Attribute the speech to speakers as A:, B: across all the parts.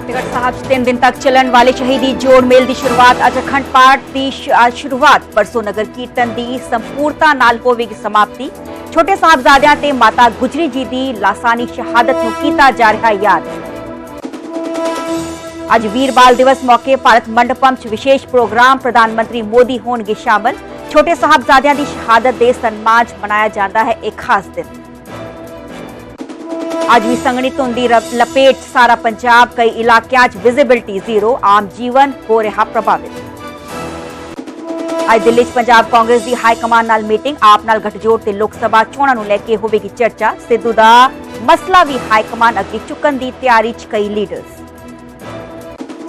A: ਫਤਿਹਗੜ੍ਹ ਸਾਹਿਬ 'ਚ ਤਿੰਨ ਦਿਨ ਤੱਕ ਚੱਲਣ ਵਾਲੇ ਸ਼ਹੀਦੀ ਜੋੜ ਮੇਲ ਦੀ ਸ਼ੁਰੂਆਤ ਅੱਜ ਅਖੰਡ ਪਾਠ ਦੀ ਸ਼ੁਰੂਆਤ ਪਰਸੋਂ ਨਗਰ ਕੀਰਤਨ ਦੀ ਸੰਪੂਰਤਾ ਨਾਲ ਹੋਵੇਗੀ ਸਮਾਪਤੀ। ਛੋਟੇ ਸਾਹਿਬਜ਼ਾਦਿਆਂ ਤੇ ਮਾਤਾ ਗੁਜਰੀ ਜੀ ਦੀ ਲਾਸਾਨੀ ਸ਼ਹਾਦਤ ਨੂੰ ਕੀਤਾ ਜਾ ਰਿਹਾ ਯਾਦ। ਅੱਜ ਵੀਰ ਬਾਲ ਦਿਵਸ ਮੌਕੇ ਭਾਰਤ ਮੰਡਪਮ 'ਚ ਵਿਸ਼ੇਸ਼ ਪ੍ਰੋਗਰਾਮ ਪ੍ਰਧਾਨ ਮੰਤਰੀ ਮੋਦੀ ਹੋਣਗੇ ਸ਼ਾਮਲ। ਛੋਟੇ ਸਾਹਿਬਜ਼ਾਦਿਆਂ ਦੀ ਸ਼ਹਾਦਤ ਦੇ ਸਨਮਾਨ 'ਚ ਮਨਾਇਆ ਜਾਂਦਾ ਹੈ ਇਹ ਖਾਸ ਦਿਨ। ਅੱਜ ਵੀ ਸੰਗਣੀ ਧੁੰਦ ਲਪੇਟ ਸਾਰਾ ਪੰਜਾਬ, ਕਈ ਇਲਾਕਿਆਂ 'ਚ ਵਿਜ਼ਿਬਿਲਟੀ ਜ਼ੀਰੋ ਆਮ ਜੀਵਨ ਹੋ ਰਿਹਾ ਪ੍ਰਭਾਵਿਤ। ਅੱਜ ਦਿੱਲੀ 'ਚ ਪੰਜਾਬ ਕਾਂਗਰਸ ਦੀ ਹਾਈ ਕਮਾਂਡ ਨਾਲ ਮੀਟਿੰਗ, ਆਪ ਨਾਲ ਗੱਠਜੋੜ ਤੇ ਲੋਕ ਸਭਾ ਚੋਣਾਂ ਨੂੰ ਲੈ ਕੇ ਹੋਵੇਗੀ ਚਰਚਾ। ਸਿੱਧੂ ਦਾ ਮਸਲਾ ਵੀ ਹਾਈ ਕਮਾਂਡ ਅੱਗੇ ਚੁੱਕਣ ਦੀ ਤਿਆਰੀ 'ਚ ਕਈ ਲੀਡਰਸ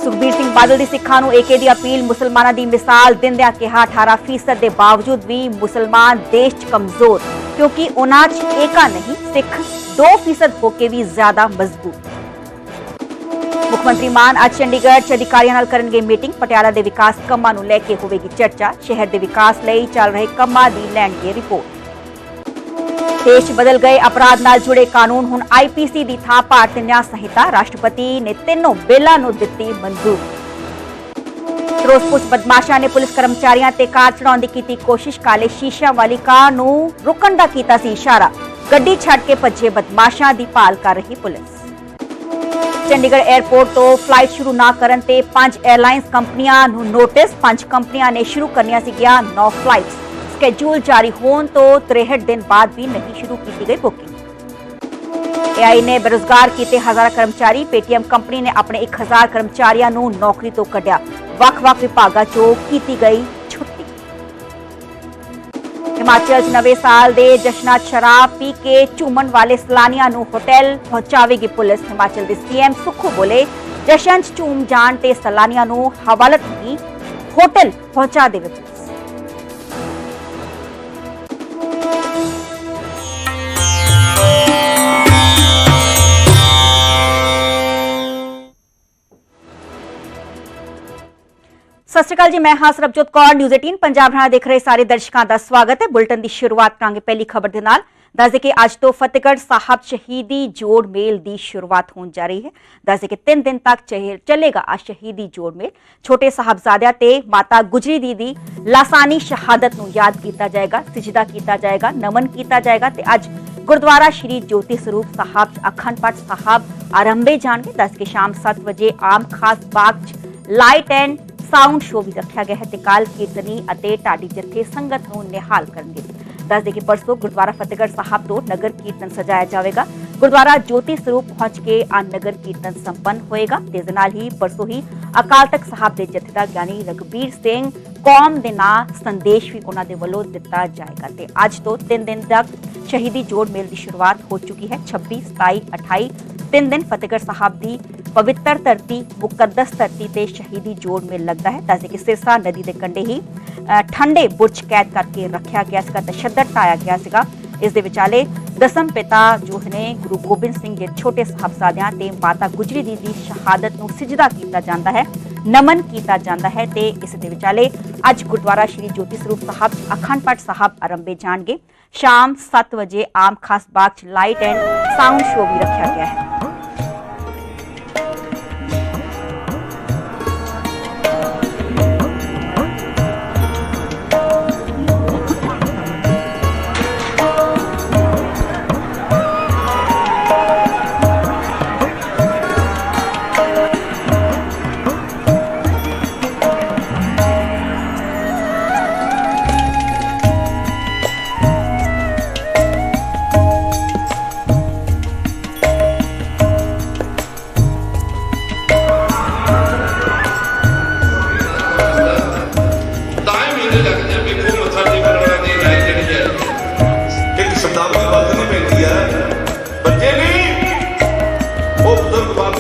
A: ਸੁਖਬੀਰ ਸਿੰਘ ਬਾਦਲ ਦੀ ਸਿੱਖਾਂ ਨੂੰ ਏਕੇ ਦੀ ਅਪੀਲ, ਮੁਸਲਮਾਨਾਂ ਦੀ ਮਿਸਾਲ, ਦਿੰਦਿਆਂ ਕਿਹਾ 18% ਦੇ ਬਾਵਜੂਦ ਵੀ ਮੁਸਲਮਾਨ ਦੇਸ਼ 'ਚ ਕਮਜ਼ੋਰ। ਕਿਉਂਕਿ ਉਹਨਾਂ 'ਚ ਏਕਾ ਨਹੀਂ, ਸਿੱਖ 2% ਹੋ ਕੇ ਵੀ ਜ਼ਿਆਦਾ ਮਜ਼ਬੂਤ। ਮੁੱਖ ਮੰਤਰੀ ਮਾਨ ਅੱਜ ਚੰਡੀਗੜ੍ਹ 'ਚ ਅਧਿਕਾਰੀਆਂ ਨਾਲ ਕਰਨਗੇ ਮੀਟਿੰਗ। ਪਟਿਆਲਾ ਦੇ ਵਿਕਾਸ ਕੰਮਾਂ ਨੂੰ ਲੈ ਕੇ ਹੋਵੇਗੀ ਚਰਚਾ। ਸ਼ਹਿਰ ਦੇ ਵਿਕਾਸ ਲਈ ਚੱਲ ਰਹੇ ਕੰਮਾਂ ਦੀ ਲੈਣਗੇ ਰਿਪੋਰਟ। ਦੇਸ਼ 'ਚ ਬਦਲ ਗਏ ਅਪਰਾਧ ਨਾਲ ਜੁੜੇ ਕਾਨੂੰਨ। ਹੁਣ ਆਈਪੀਸੀ ਦੀ ਥਾਂ ਭਾਰਤ ਨਿਆਂ ਸੰਹਿਤਾ। ਰਾਸ਼ਟਰਪਤੀ ਨੇ ਤਿੰਨੋਂ ਬਿੱਲਾਂ ਨੂੰ ਦਿੱਤੀ ਮਨਜ਼ੂਰੀ। ਫਿਰੋਜ਼ਪੁਰ 'ਚ ਬਦਮਾਸ਼ਾਂ ਨੇ ਪੁਲਿਸ ਕਰਮਚਾਰੀਆਂ ਤੇ ਕਾਰ ਚੜਾਉਣ ਦੀ ਕੀਤੀ ਕੋਸ਼ਿਸ਼, ਕਾਲੇ ਸ਼ੀਸ਼ਿਆਂ ਵਾਲੀ ਕਾਰ ਨੂੰ ਰੁਕਣ ਦਾ ਕੀਤਾ ਸੀ ਇਸ਼ਾਰਾ। ਗੱਡੀ ਛੱਡ ਕੇ ਭੱਜੇ ਬਦਮਾਸ਼ਾਂ ਦੀ ਭਾਲ ਕਰ ਰਹੀ ਪੁਲਿਸ। ਚੰਡੀਗੜ੍ਹ 에ਅਰਪੋਰਟ ਤੋਂ ਫਲਾਈਟ ਸ਼ੁਰੂ ਨਾ ਕਰਨ ਤੇ ਪੰਜ 에ਅਰਲਾਈਨਸ ਕੰਪਨੀਆਂ ਨੂੰ ਨੋਟਿਸ, ਪੰਜ ਕੰਪਨੀਆਂ ਨੇ ਸ਼ੁਰੂ ਕਰਨੀਆਂ ਸੀਗੀਆਂ 9 ਫਲਾਈਟਸ। ਸਕੇਜੂਲ ਜਾਰੀ ਹੋਣ ਤੋਂ 63 ਦਿਨ ਬਾਅਦ ਵੀ ਨਹੀਂ ਸ਼ੁਰੂ ਕੀਤੀ ਗਈ ਬੁਕਿੰਗ AI ਨੇ ਬੇਰੁਜ਼ਗਾਰ ਕੀਤੇ ਹਜ਼ਾਰਾਂ ਕਰਮਚਾਰੀ, ਪੇਟੀਐਮ ਕੰਪਨੀ ਨੇ ਆਪਣੇ 1000 ਕਰਮਚਾਰੀਆਂ ਨੂੰ ਨੌਕਰੀ ਤੋਂ ਕੱਢਿਆ। ਵੱਖ-ਵੱਖ ਵਿਭਾਗਾਂ 'ਚੋਂ ਕੀਤੀ ਗਈ ਛੁੱਟੀ। ਹਿਮਾਚਲ 'ਚ ਨਵੇਂ ਸਾਲ ਦੇ ਜਸ਼ਨਾਂ ਸ਼ਰਾਬ ਪੀ ਕੇ ਝੂਮਣ ਵਾਲੇ ਸੈਲਾਨੀਆਂ ਨੂੰ ਹੋਟਲ ਪਹੁੰਚਾਵੇਗੀ ਪੁਲਿਸ। ਹਿਮਾਚਲ ਦੇ ਸੀਐਮ ਸੁਖੂ ਬੋਲੇ, ਜਸ਼ਨ 'ਚ ਝੂਮ ਜਾਣ ਤੇ ਸੈਲਾਨੀਆਂ ਨੂੰ ਹਵਾਲਤ ਨਹੀਂ ਹੋਟਲ ਪਹੁੰਚਾ ਦੇਵੇ ਪੁਲਿਸ। ਸਤਿ ਸ਼੍ਰੀ ਅਕਾਲ ਜੀ, ਮੈਂ ਹਾਂ ਸਰਬਜੋਤ ਕੌਰ ਨਿਊਜ਼ 18 ਪੰਜਾਬ ਹਰਿਆਣਾ ਦੇਖ ਰਹੇ ਸਾਰੇ ਦਰਸ਼ਕਾਂ ਦਾ ਸਵਾਗਤ ਹੈ। ਬੁਲਟਨ ਦੀ ਸ਼ੁਰੂਆਤ ਕਰਾਂਗੇ ਪਹਿਲੀ ਖਬਰ ਦੇ ਨਾਲ। ਦੱਸਦੇ ਕਿ ਅੱਜ ਤੋਂ ਫਤਿਹਗੜ੍ਹ ਸਾਹਿਬ ਸ਼ਹੀਦੀ ਜੋੜ ਮੇਲ ਦੀ ਸ਼ੁਰੂਆਤ ਹੋਣ ਜਾ ਰਹੀ ਹੈ। ਦੱਸਦੇ ਕਿ 3 ਦਿਨ ਤੱਕ ਚੱਲੇਗਾ ਆ ਸ਼ਹੀਦੀ ਜੋੜ ਮੇਲ। ਛੋਟੇ ਸਾਹਿਬਜ਼ਾਦਿਆਂ ਤੇ ਮਾਤਾ ਗੁਜਰੀ ਦੀ ਦੀ ਲਾਸਾਨੀ ਸ਼ਹਾਦਤ ਨੂੰ ਯਾਦ ਕੀਤਾ ਜਾਏਗਾ, ਸਜਦਾ ਕੀਤਾ ਜਾਏਗਾ, ਨਮਨ ਕੀਤਾ ਜਾਏਗਾ ਤੇ ਅੱਜ ਗੁਰਦੁਆਰਾ ਸ਼੍ਰੀ ਜੋਤੀ ਸਰੂਪ ਸਾਹਿਬ 'ਚ ਅਖੰਡ ਪਾਠ ਸਾਹਿਬ ਆਰੰਭੇ ਜਾਣਗੇ। ਦੱਸ ਕੇ ਸ਼ਾਮ 7 ਵਜੇ ਆਮ ਖਾਸ ਬਾਗ 'ਚ ਲਾਈਟ ਐਂਡ ਸਾਊਂਡ ਸ਼ੋਅ ਵੀ ਰੱਖਿਆ ਗਿਆ ਹੈ ਤੇ ਕਾਲ ਕੀਰਤਨੀ ਅਤੇ ਢਾਡੀ ਜੱਥੇ ਸੰਗਤ ਨੂੰ ਨਿਹਾਲ ਕਰਨਗੇ। ਦੱਸਦੇ ਕਿ ਪਰਸੋਂ ਗੁਰਦੁਆਰਾ ਫਤਿਹਗੜ੍ਹ ਸਾਹਿਬ ਤੋਂ ਨਗਰ ਕੀਰਤਨ ਸਜਾਇਆ ਜਾਵੇਗਾ। ਗੁਰਦੁਆਰਾ ਜੋਤੀ ਸਰੂਪ ਪਹੁੰਚ ਕੇ ਆ ਨਗਰ ਕੀਰਤਨ ਸੰਪੰਨ ਹੋਏਗਾ ਤੇ ਦੇ ਨਾਲ ਹੀ ਪਰਸੋਂ ਹੀ ਅਕਾਲ ਤਖਤ ਸਾਹਿਬ ਦੇ ਜਥੇਦਾਰ ਗਿਆਨੀ ਰਗਬੀਰ ਸਿੰਘ ਕੌਮ ਦੇ ਨਾਂ ਸੰਦੇਸ਼ ਵੀ ਉਹਨਾਂ ਦੇ ਵੱਲੋਂ ਦਿੱਤਾ ਜਾਏਗਾ ਤੇ ਅੱਜ ਤੋਂ 3 ਦਿਨ ਤੱਕ ਸ਼ਹੀਦੀ ਜੋੜ ਮੇਲ ਦੀ ਸ਼ੁਰੂਆਤ ਹੋ ਚੁੱਕੀ ਹੈ। 26 27 28 ਤਿੰਨ ਦਿਨ ਫਤਿਹਗੜ੍ਹ ਸਾਹਿਬ ਦੀ ਪਵਿੱਤਰ ਧਰਤੀ ਮੁਕੱਦਸ ਧਰਤੀ ਤੇ ਸ਼ਹੀਦੀ ਜੋੜ ਮੇਲ ਲੱਗਦਾ ਹੈ ਦੱਸਦੇ ਕਿ ਸਿਰਸਾ ਨਦੀ ਦੇ ਕੰਢੇ ਹੀ ਅ, ਠੰਡੇ ਬੁਰਜ ਕੈਦ ਕਰਕੇ ਰੱਖਿਆ ਗਿਆ ਸੀਗਾ ਤਸ਼ੱਦਦ ਢਾਇਆ ਗਿਆ ਸੀਗਾ ਇਸ ਦੇ ਵਿਚਾਲੇ ਦਸਮ ਪਿਤਾ ਜੋ ਨੇ ਗੁਰੂ ਗੋਬਿੰਦ ਸਿੰਘ ਦੇ ਛੋਟੇ ਸਾਹਿਬਜ਼ਾਦਿਆਂ ਤੇ ਮਾਤਾ ਗੁਜਰੀ ਦੀ ਦੀ ਸ਼ਹਾਦਤ ਨੂੰ ਸਿਜਦਾ ਕੀਤਾ ਜਾਂਦਾ ਹੈ ਨਮਨ ਕੀਤਾ ਜਾਂਦਾ ਹੈ ਤੇ ਇਸ ਦੇ ਵਿਚਾਲੇ ਅੱਜ ਗੁਰਦੁਆਰਾ ਸ਼੍ਰੀ ਜੋਤੀ ਸਰੂਪ ਸਾਹਿਬ 'ਚ ਅਖੰਡ ਪਾਠ ਸਾਹਿਬ ਆਰੰਭੇ ਜਾਣਗੇ ਸ਼ਾਮ 7 ਵਜੇ ਆਮ ਖਾਸ ਬਾਗ 'ਚ ਲਾਈਟ ਐਂਡ ਸਾਊਂਡ ਸ਼ੋਅ ਵੀ ਰੱਖਿਆ ਗਿਆ ਹੈ